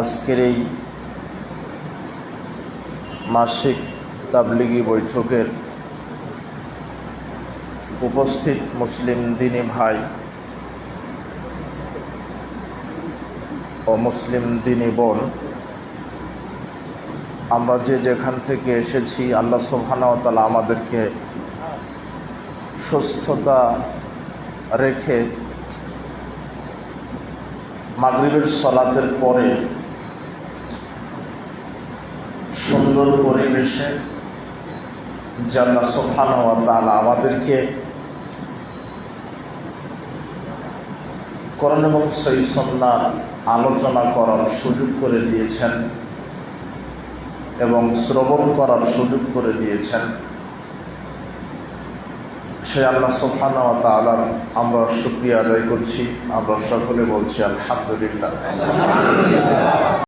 আজকের এই মাসিক তাবলিগি বৈঠকের উপস্থিত মুসলিম দিনী ভাই ও মুসলিম দিনী বোন, আমরা যে যেখান থেকে এসেছি, আল্লাহ সুবহানাহু আমাদেরকে সুস্থতা রেখে মাগরিবের সলাতের পরে সুন্দর পরিবেশে জাল্লা সোফান তালা আমাদেরকে করণ এবং সেই সন্ন্যার আলোচনা করার সুযোগ করে দিয়েছেন এবং শ্রবণ করার সুযোগ করে দিয়েছেন। সে আল্লাহ সোফান তালার আমরা শুক্রিয়া আদায় করছি। আমরা সকলে বলছি আলহামদুলিল্লাহ।